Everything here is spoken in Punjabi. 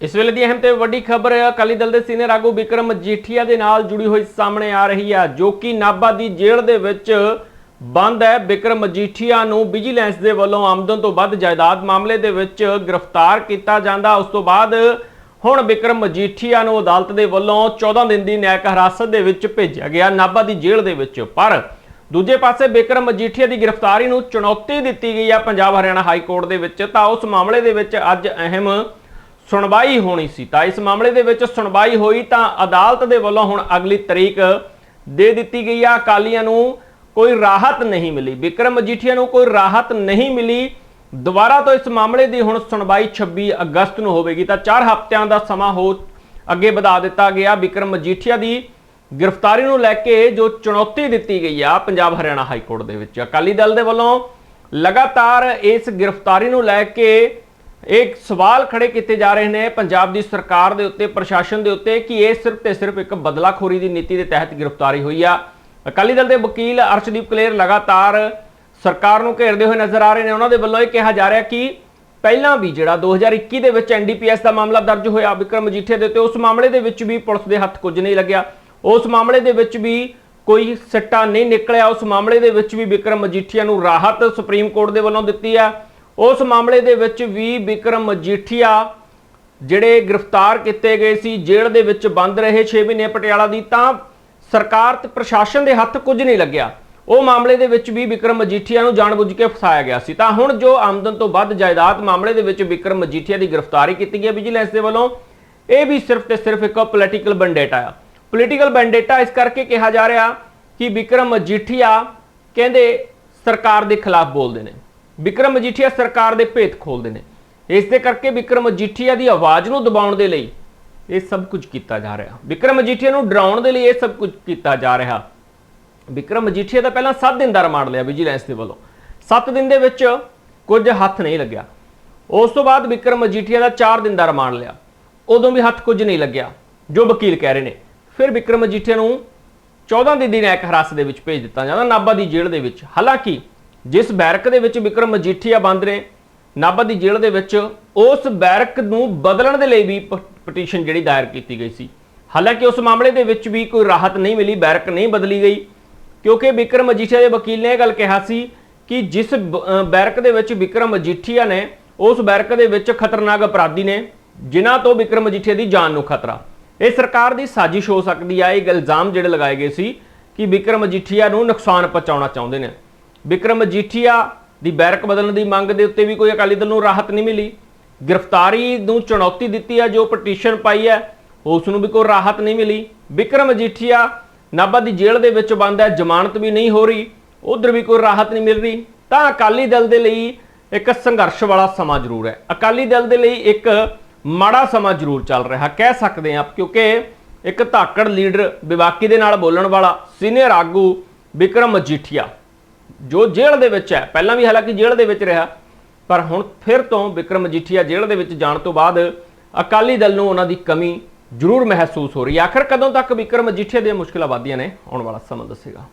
ਇਸ ਵੇਲੇ ਦੀ ਅਹਿਮ ਤੇ ਵੱਡੀ ਖਬਰ, ਅਕਾਲੀ ਦਲ ਦੇ ਸੀਨੀਅਰ ਆਗੂ ਵਿਕਰਮ ਮਜੀਠੀਆ ਦੇ ਨਾਲ ਜੁੜੀ ਹੋਈ ਸਾਹਮਣੇ ਆ ਰਹੀ ਹੈ ਜੋ ਕਿ ਨਾਭਾ ਦੀ ਜੇਲ੍ਹ ਦੇ ਵਿੱਚ ਬੰਦ ਹੈ। ਵਿਕਰਮ ਮਜੀਠੀਆ ਨੂੰ ਵਿਜੀਲੈਂਸ ਦੇ ਵੱਲੋਂ ਆਮਦਨ ਤੋਂ ਵੱਧ ਜਾਇਦਾਦ ਮਾਮਲੇ ਦੇ ਵਿੱਚ ਗ੍ਰਿਫਤਾਰ ਕੀਤਾ ਜਾਂਦਾ। ਉਸ ਤੋਂ ਬਾਅਦ ਹੁਣ ਵਿਕਰਮ ਮਜੀਠੀਆ ਨੂੰ ਅਦਾਲਤ ਦੇ ਵੱਲੋਂ 14 ਦਿਨ ਦੀ ਨਿਆਇਕ ਹਿਰਾਸਤ ਦੇ ਵਿੱਚ ਭੇਜਿਆ ਗਿਆ ਨਾਭਾ ਦੀ ਜੇਲ੍ਹ ਦੇ ਵਿੱਚ। ਪਰ ਦੂਜੇ ਪਾਸੇ ਵਿਕਰਮ ਮਜੀਠੀਆ ਦੀ ਗ੍ਰਿਫਤਾਰੀ ਨੂੰ ਚੁਣੌਤੀ ਦਿੱਤੀ ਗਈ ਹੈ ਪੰਜਾਬ ਹਰਿਆਣਾ ਹਾਈ ਕੋਰਟ ਦੇ ਵਿੱਚ ਤਾਂ ਉਸ ਮਾਮਲੇ ਦੇ ਵਿੱਚ ਅੱਜ ਅਹਿਮ ਸੁਣਵਾਈ ਹੋਣੀ ਸੀ। ਤਾਂ ਇਸ ਮਾਮਲੇ ਦੇ ਵਿੱਚ ਸੁਣਵਾਈ ਹੋਈ ਤਾਂ ਅਦਾਲਤ ਦੇ ਵੱਲੋਂ ਹੁਣ ਅਗਲੀ ਤਰੀਕ ਦੇ ਦਿੱਤੀ ਗਈ ਆ। ਅਕਾਲੀਆਂ ਨੂੰ ਕੋਈ ਰਾਹਤ ਨਹੀਂ ਮਿਲੀ। ਵਿਕਰਮ ਮਜੀਠੀਆ ਨੂੰ ਕੋਈ ਰਾਹਤ ਨਹੀਂ ਮਿਲੀ। ਦੁਬਾਰਾ ਤੋਂ ਇਸ ਮਾਮਲੇ ਦੀ ਹੁਣ ਸੁਣਵਾਈ 26 ਅਗਸਤ ਨੂੰ ਹੋਵੇਗੀ। ਤਾਂ 4 ਹਫ਼ਤਿਆਂ ਦਾ ਸਮਾਂ ਹੋ ਅੱਗੇ ਵਧਾ ਦਿੱਤਾ ਗਿਆ। ਵਿਕਰਮ ਮਜੀਠੀਆ ਦੀ ਗ੍ਰਿਫਤਾਰੀ ਨੂੰ ਲੈ ਕੇ ਜੋ ਚੁਣੌਤੀ ਦਿੱਤੀ ਗਈ ਆ ਪੰਜਾਬ ਹਰਿਆਣਾ ਹਾਈ ਕੋਰਟ ਦੇ ਵਿੱਚ। ਅਕਾਲੀ ਦਲ ਦੇ ਵੱਲੋਂ ਲਗਾਤਾਰ ਇਸ ਗ੍ਰਿਫਤਾਰੀ ਨੂੰ ਲੈ ਕੇ ਇਹ ਸਵਾਲ ਖੜੇ ਕੀਤੇ ਜਾ ਰਹੇ ਨੇ ਪੰਜਾਬ ਦੀ ਸਰਕਾਰ ਦੇ ਉੱਤੇ, ਪ੍ਰਸ਼ਾਸਨ ਦੇ ਉੱਤੇ ਕਿ ਇਹ ਸਿਰਫ ਤੇ ਸਿਰਫ ਇੱਕ ਬਦਲਾਖੋਰੀ ਦੀ ਨੀਤੀ ਦੇ ਤਹਿਤ ਗ੍ਰਿਫਤਾਰੀ ਹੋਈ ਆ। ਅਕਾਲੀ ਦਲ ਦੇ ਵਕੀਲ ਅਰਸ਼ਦੀਪ ਕਲੇਰ ਲਗਾਤਾਰ ਸਰਕਾਰ ਨੂੰ ਘੇਰਦੇ ਹੋਏ ਨਜ਼ਰ ਆ ਰਹੇ ਨੇ। ਉਹਨਾਂ ਦੇ ਵੱਲੋਂ ਇਹ ਕਿਹਾ ਜਾ ਰਿਹਾ ਕਿ ਪਹਿਲਾਂ ਵੀ ਜਿਹੜਾ 2021 ਦੇ ਵਿੱਚ ਐਨਡੀਪੀਐਸ ਦਾ ਮਾਮਲਾ ਦਰਜ ਹੋਇਆ, ਵਿਕਰਮ ਮਜੀਠੀਆ ਦੇ ਉੱਤੇ, ਉਸ ਮਾਮਲੇ ਦੇ ਵਿੱਚ ਵੀ ਪੁਲਿਸ ਦੇ ਹੱਥ ਕੁਝ ਨਹੀਂ ਲੱਗਿਆ। ਉਸ ਮਾਮਲੇ ਦੇ ਵਿੱਚ ਵੀ ਕੋਈ ਸਿੱਟਾ ਨਹੀਂ ਨਿਕਲਿਆ। ਉਸ ਮਾਮਲੇ ਦੇ ਵਿੱਚ ਵੀ ਵਿਕਰਮ ਮਜੀਠੀਆ ਨੂੰ ਰਾਹਤ ਸੁਪਰੀਮ ਕੋਰਟ ਦੇ ਵੱਲੋਂ ਦਿੱਤੀ ਆ। ਉਸ ਮਾਮਲੇ ਦੇ ਵਿੱਚ ਵੀ ਵਿਕਰਮ ਮਜੀਠੀਆ ਜਿਹੜੇ ਗ੍ਰਿਫਤਾਰ ਕੀਤੇ ਗਏ ਸੀ, ਜੇਲ੍ਹ ਦੇ ਵਿੱਚ ਬੰਦ ਰਹੇ 6 ਮਹੀਨੇ ਪਟਿਆਲਾ ਦੀ, ਤਾਂ ਸਰਕਾਰ ਤੇ ਪ੍ਰਸ਼ਾਸਨ ਦੇ ਹੱਥ ਕੁਝ ਨਹੀਂ ਲੱਗਿਆ। ਉਹ ਮਾਮਲੇ ਦੇ ਵਿੱਚ ਵੀ ਵਿਕਰਮ ਮਜੀਠੀਆ ਨੂੰ ਜਾਣਬੁੱਝ ਕੇ ਫਸਾਇਆ ਗਿਆ ਸੀ। ਤਾਂ ਹੁਣ ਜੋ ਆਮਦਨ ਤੋਂ ਵੱਧ ਜਾਇਦਾਦ ਮਾਮਲੇ ਦੇ ਵਿੱਚ ਵਿਕਰਮ ਮਜੀਠੀਆ ਦੀ ਗ੍ਰਿਫਤਾਰੀ ਕੀਤੀ ਗਈ ਵਿਜੀਲੈਂਸ ਦੇ ਵੱਲੋਂ, ਇਹ ਵੀ ਸਿਰਫ ਤੇ ਸਿਰਫ ਇੱਕ ਪੋਲੀਟੀਕਲ ਬੰਡੇਟਾ ਆ। ਪੋਲੀਟੀਕਲ ਬੰਡੇਟਾ ਇਸ ਕਰਕੇ ਕਿਹਾ ਜਾ ਰਿਹਾ ਕਿ ਵਿਕਰਮ ਮਜੀਠੀਆ ਕਹਿੰਦੇ ਸਰਕਾਰ ਦੇ ਖਿਲਾਫ ਬੋਲਦੇ ਨੇ। ਵਿਕਰਮ ਮਜੀਠੀਆ ਸਰਕਾਰ ਦੇ ਭੇਤ ਖੋਲਦੇ ਨੇ। ਇਸ ਦੇ ਕਰਕੇ ਵਿਕਰਮ ਮਜੀਠੀਆ ਦੀ ਆਵਾਜ਼ ਨੂੰ ਦਬਾਉਣ ਦੇ ਲਈ ਇਹ ਸਭ ਕੁਝ ਕੀਤਾ ਜਾ ਰਿਹਾ। ਵਿਕਰਮ ਮਜੀਠੀਆ ਨੂੰ ਡਰਾਉਣ ਦੇ ਲਈ ਇਹ ਸਭ ਕੁਝ ਕੀਤਾ ਜਾ ਰਿਹਾ। ਵਿਕਰਮ ਮਜੀਠੀਆ ਦਾ ਪਹਿਲਾਂ 7 ਦਿਨ ਦਾ ਰਿਮਾਂਡ ਲਿਆ ਵਿਜੀਲੈਂਸ ਦੇ ਵੱਲੋਂ। 7 ਦਿਨ ਦੇ ਵਿੱਚ ਕੁਝ ਹੱਥ ਨਹੀਂ ਲੱਗਿਆ। ਉਸ ਤੋਂ ਬਾਅਦ ਵਿਕਰਮ ਮਜੀਠੀਆ ਦਾ 4 ਦਿਨ ਦਾ ਰਿਮਾਂਡ ਲਿਆ। ਉਦੋਂ ਵੀ ਹੱਥ ਕੁਝ ਨਹੀਂ ਲੱਗਿਆ, ਜੋ ਵਕੀਲ ਕਹਿ ਰਹੇ ਨੇ। ਫਿਰ ਵਿਕਰਮ ਮਜੀਠੀਆ ਨੂੰ 14 ਦਿਨ ਦੀ ਨਿਆਇਕ ਹਿਰਾਸਤ ਦੇ ਵਿੱਚ ਭੇਜ ਦਿੱਤਾ ਜਾਂਦਾ। ਨਾਭਾ ਦੀ ਜੇਲ੍ਹ ਦੇ ਵਿੱਚ। ਹਾਲਾਂਕਿ ਜਿਸ ਬੈਰਕ ਦੇ ਵਿੱਚ ਵਿਕਰਮ ਮਜੀਠੀਆ ਬੰਦ ਨੇ, ਨਾਭਾ ਦੀ ਜੇਲ੍ਹ ਦੇ ਵਿੱਚ ਉਸ ਬੈਰਕ ਨੂੰ ਬਦਲਣ ਦੇ ਲਈ ਵੀ ਪਟੀਸ਼ਨ ਜਿਹੜੀ ਦਾਇਰ ਕੀਤੀ ਗਈ ਸੀ। ਹਾਲਾਂਕਿ ਉਸ ਮਾਮਲੇ ਦੇ ਵਿੱਚ ਵੀ ਕੋਈ ਰਾਹਤ ਨਹੀਂ ਮਿਲੀ, ਬੈਰਕ ਨਹੀਂ ਬਦਲੀ ਗਈ, ਕਿਉਂਕਿ ਵਿਕਰਮ ਮਜੀਠੀਆ ਦੇ ਵਕੀਲ ਨੇ ਇਹ ਗੱਲ ਕਿਹਾ ਸੀ ਕਿ ਜਿਸ ਬ- ਬੈਰਕ ਦੇ ਵਿੱਚ ਵਿਕਰਮ ਮਜੀਠੀਆ ਨੇ, ਉਸ ਬੈਰਕ ਦੇ ਵਿੱਚ ਖਤਰਨਾਕ ਅਪਰਾਧੀ ਨੇ, ਜਿਨ੍ਹਾਂ ਤੋਂ ਵਿਕਰਮ ਮਜੀਠੀਆ ਦੀ ਜਾਨ ਨੂੰ ਖਤਰਾ। ਇਹ ਸਰਕਾਰ ਦੀ ਸਾਜ਼ਿਸ਼ ਹੋ ਸਕਦੀ ਹੈ ਇਹ ਇਲਜ਼ਾਮ ਜਿਹੜੇ ਲਗਾਏ ਗਏ ਸੀ ਕਿ ਵਿਕਰਮ ਮਜੀਠੀਆ ਨੂੰ ਨੁਕਸਾਨ ਪਹੁੰਚਾਉਣਾ ਚਾਹੁੰਦੇ ਨੇ। ਵਿਕਰਮ ਮਜੀਠੀਆ ਦੀ ਬੈਰਕ ਬਦਲਣ ਦੀ ਮੰਗ ਦੇ ਉੱਤੇ ਵੀ ਕੋਈ ਅਕਾਲੀ ਦਲ ਨੂੰ ਰਾਹਤ ਨਹੀਂ ਮਿਲੀ। ਗ੍ਰਿਫਤਾਰੀ ਨੂੰ ਚੁਣੌਤੀ ਦਿੱਤੀ ਹੈ ਜੋ ਪਟੀਸ਼ਨ ਪਾਈ ਹੈ, ਉਸ ਨੂੰ ਵੀ ਕੋਈ ਰਾਹਤ ਨਹੀਂ ਮਿਲੀ। ਵਿਕਰਮ ਮਜੀਠੀਆ ਨਾਭਾ ਦੀ ਜੇਲ੍ਹ ਦੇ ਵਿੱਚ ਬੰਦ ਹੈ, ਜ਼ਮਾਨਤ ਵੀ ਨਹੀਂ ਹੋ ਰਹੀ, ਉਧਰ ਵੀ ਕੋਈ ਰਾਹਤ ਨਹੀਂ ਮਿਲ ਰਹੀ। ਤਾਂ ਅਕਾਲੀ ਦਲ ਦੇ ਲਈ ਇੱਕ ਸੰਘਰਸ਼ ਵਾਲਾ ਸਮਾਂ ਜ਼ਰੂਰ ਹੈ। ਅਕਾਲੀ ਦਲ ਦੇ ਲਈ ਇੱਕ ਮਾੜਾ ਸਮਾਂ ਜ਼ਰੂਰ ਚੱਲ ਰਿਹਾ, ਕਹਿ ਸਕਦੇ ਹਾਂ ਕਿਉਂਕਿ ਇੱਕ ਧਾਕੜ ਲੀਡਰ ਵਿਵਾਕੀ ਦੇ ਨਾਲ ਬੋਲਣ ਵਾਲਾ ਸੀਨੀਅਰ ਆਗੂ ਵਿਕਰਮ ਮਜੀਠੀਆ ਜੋ ਜੇਲ੍ਹ ਦੇ ਵਿੱਚ ਹੈ, ਪਹਿਲਾਂ ਵੀ ਹਾਲਾਂਕਿ ਜੇਲ੍ਹ ਦੇ ਵਿੱਚ ਰਿਹਾ, ਪਰ ਹੁਣ ਫਿਰ ਤੋਂ ਵਿਕਰਮ ਮਜੀਠੀਆ ਜੇਲ੍ਹ ਦੇ ਵਿੱਚ ਜਾਣ ਤੋਂ ਬਾਅਦ ਅਕਾਲੀ ਦਲ ਨੂੰ ਉਹਨਾਂ ਦੀ ਕਮੀ ਜ਼ਰੂਰ ਮਹਿਸੂਸ ਹੋ ਰਹੀ ਹੈ। ਆਖਰ ਕਦੋਂ ਤੱਕ ਵਿਕਰਮ ਮਜੀਠੀਆ ਦੀਆਂ ਮੁਸ਼ਕਲਾਂ ਵਧਦੀਆਂ ਨੇ? ਆਉਣ ਵਾਲਾ ਸਮਾਂ ਦੱਸੇਗਾ।